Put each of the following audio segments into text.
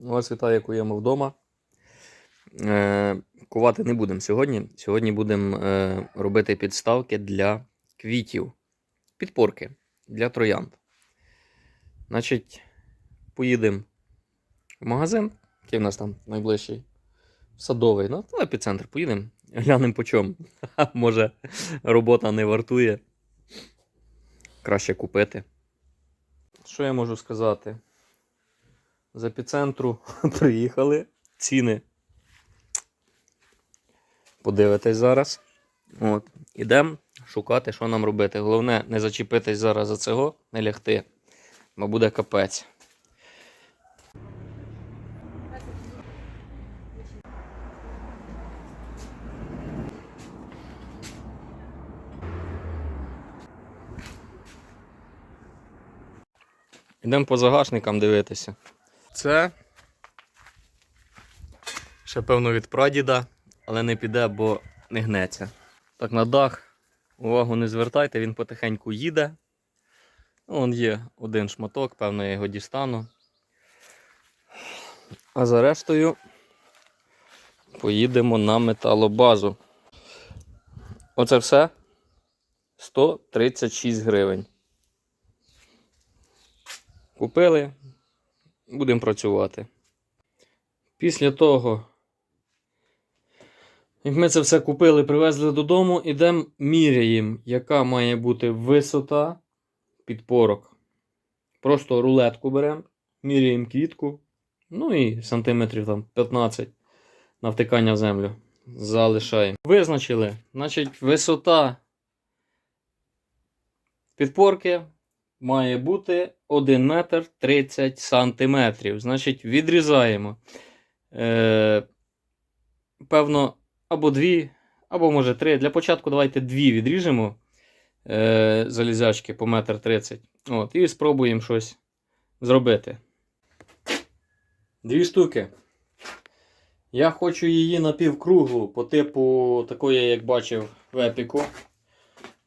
Вас вітаю, куємо вдома. Е, кувати не будемо сьогодні. Сьогодні будемо е, робити підставки для квітів. Підпорки для троянд. Значить, поїдемо в магазин, який в нас там найближчий. Садовий, ну, то епіцентр, поїдемо, глянемо по чому. Може, робота не вартує. Краще купити. Що я можу сказати? З епіцентру приїхали. Ціни. Подивитесь зараз. От. Ідемо шукати, що нам робити. Головне, не зачепитись зараз за цього, не лягти. Бо буде капець. Йдемо по загашникам дивитися. Це ще певно від прадіда, але не піде, бо не гнеться. Так, на дах увагу не звертайте, він потихеньку їде. Вон є один шматок, певно, я його дістану. А за рештою поїдемо на металобазу. Оце все 136 гривень. Купили, будемо працювати. Після того, як ми це все купили, привезли додому, ідемо міряємо, яка має бути висота підпорок. Просто рулетку беремо, міряємо квітку, ну і сантиметрів там 15 на втикання в землю. Залишаємо. Визначили, значить, висота підпорки має бути 1 метр 30 сантиметрів. Значить, відрізаємо. Е, певно, або дві, або може три. Для початку давайте дві відріжемо е, залізячки по метр 30. От, і спробуємо щось зробити. Дві штуки. Я хочу її напівкруглу, по типу такої, як бачив в епіку.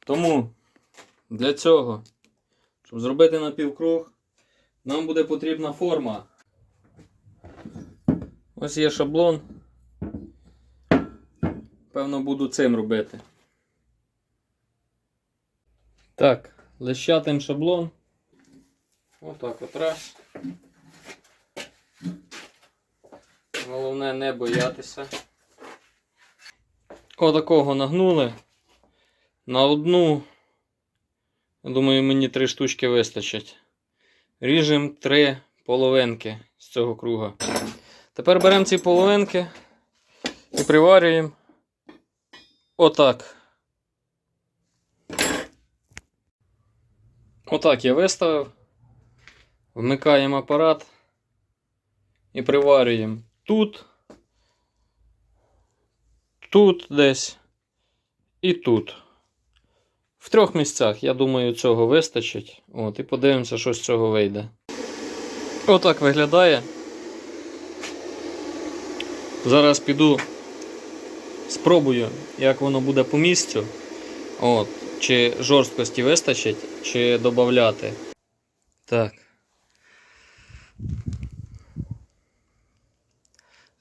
Тому для цього щоб зробити напівкруг, нам буде потрібна форма. Ось є шаблон. Певно, буду цим робити. Так, лещатим шаблон. Отак от раз. Головне не боятися. Отакого нагнули. На одну Думаю, мені три штучки вистачить. Ріжемо три половинки з цього круга. Тепер беремо ці половинки і приварюємо отак. Отак я виставив. Вмикаємо апарат і приварюємо тут, тут десь і тут. В трьох місцях, я думаю, цього вистачить. От, І подивимося, що з цього вийде. Отак виглядає. Зараз піду, спробую, як воно буде по місцю. От, Чи жорсткості вистачить, чи додати. Так.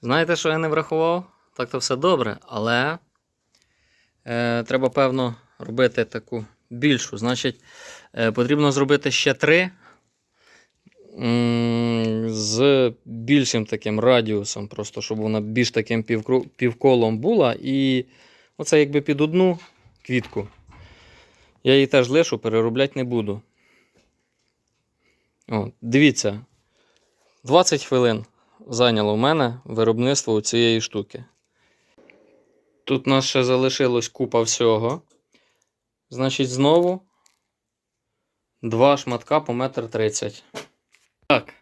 Знаєте, що я не врахував? Так то все добре, але е, треба, певно робити таку більшу. Значить, е, потрібно зробити ще три з більшим таким радіусом, просто щоб вона більш таким півколом була. І оце якби під одну квітку. Я її теж лишу, переробляти не буду. О, дивіться, 20 хвилин зайняло в мене виробництво цієї штуки. Тут у нас ще залишилось купа всього. Значить, знову два шматка по метр тридцять. Так.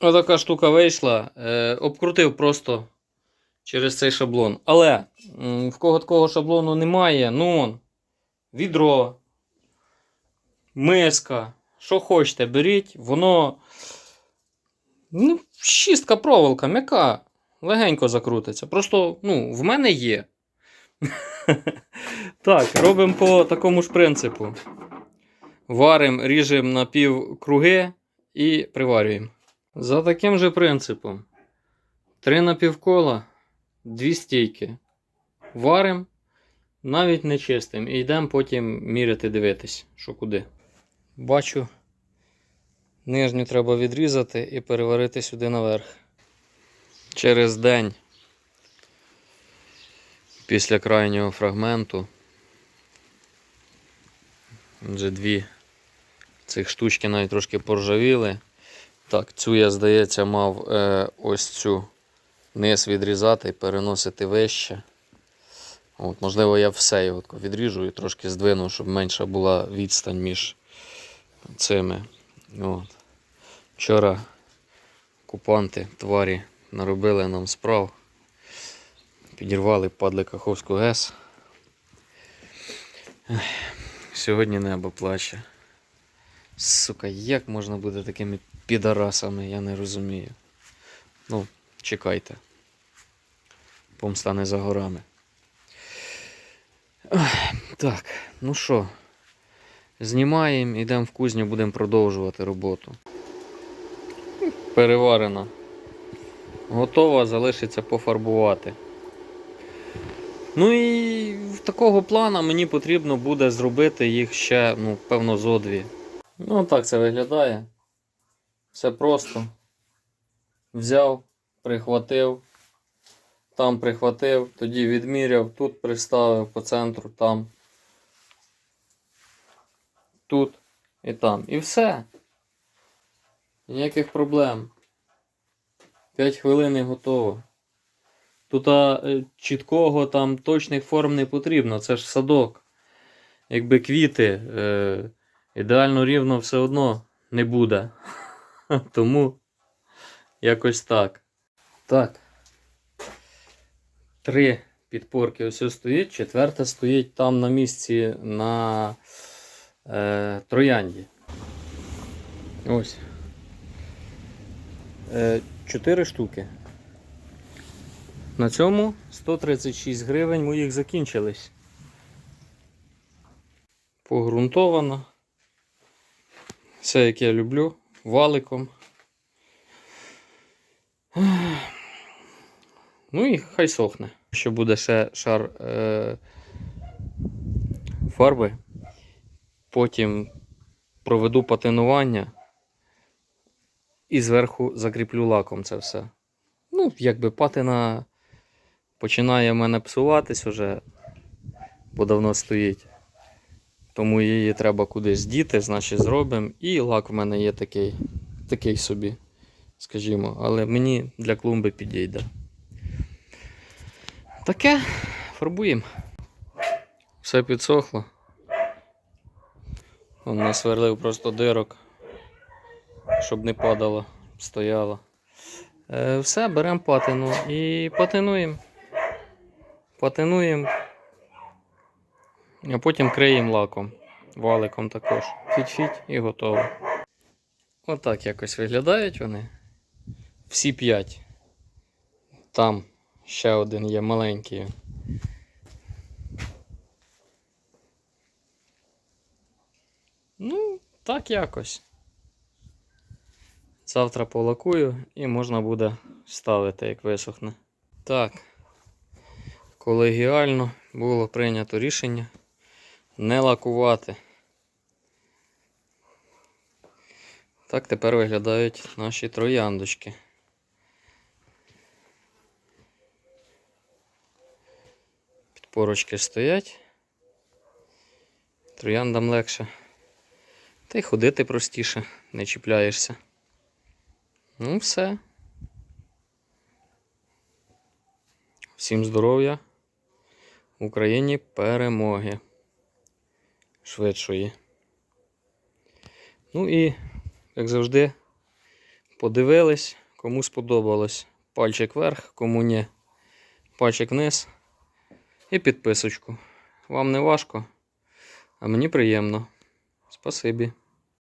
Отака штука вийшла. Е, обкрутив просто через цей шаблон. Але в кого такого шаблону немає, ну он, відро, миска, що хочете, беріть, воно. Ну, шістка проволока, м'яка легенько закрутиться. Просто, ну, в мене є. Так, робимо по такому ж принципу. варимо, ріжемо на пів круги і приварюємо. За таким же принципом. Три напівкола, дві стійки. Варимо, навіть не чистим. І йдемо потім міряти, дивитись, що куди. Бачу, нижню треба відрізати і переварити сюди наверх. Через день після крайнього фрагменту вже дві цих штучки навіть трошки поржавіли. Так, цю я, здається, мав е, ось цю низ відрізати і переносити вище. От, можливо, я все його відріжу і трошки здвину, щоб менша була відстань між цими. От. Вчора окупанти, тварі, наробили нам справ. Підірвали падли Каховську ГЕС. Сьогодні небо плаче. Сука, як можна бути такими підарасами, я не розумію. Ну, чекайте. Помста не за горами. Так, ну що, знімаємо, йдемо в кузню, будемо продовжувати роботу. Переварена. Готова, залишиться пофарбувати. Ну і в такого плана мені потрібно буде зробити їх ще, ну, певно, зо дві. Ну, так це виглядає. Все просто. Взяв, прихватив, там прихватив, тоді відміряв, тут приставив по центру, там, тут і там. І все. Ніяких проблем. 5 хвилин і готово. Тут е, чіткого там точних форм не потрібно, це ж садок. Якби квіти. Е, ідеально рівно все одно не буде. Тому якось так. Так. Три підпорки ось стоїть, четверта стоїть там на місці на е, троянді. Ось. Е, чотири штуки. На цьому 136 гривень моїх закінчились. Погрунтовано. Все, як я люблю, валиком. Ну і хай сохне. Що буде ще шар е- фарби. Потім проведу патинування і зверху закріплю лаком це все. Ну, якби патина починає в мене псуватись уже, бо давно стоїть. Тому її треба кудись діти, значить зробимо. І лак в мене є такий, такий собі, скажімо, але мені для клумби підійде. Таке, фарбуємо. Все підсохло. Он насверлив просто дирок, щоб не падало, стояло. Е, все, беремо патину і патинуємо. Патинуємо. А потім криємо лаком. Валиком також. Фіть-фіть і готово. Отак якось виглядають вони. Всі п'ять. Там ще один є маленький. Ну, так якось. Завтра полакую і можна буде ставити, як висохне. Так. Колегіально було прийнято рішення не лакувати. Так тепер виглядають наші трояндочки. Підпорочки стоять. Трояндам легше. Та й ходити простіше, не чіпляєшся. Ну, все. Всім здоров'я. В Україні перемоги. Швидшої. Ну і, як завжди, подивились, кому сподобалось. Пальчик вверх, кому ні. Пальчик вниз. І підписочку. Вам не важко, а мені приємно. Спасибі.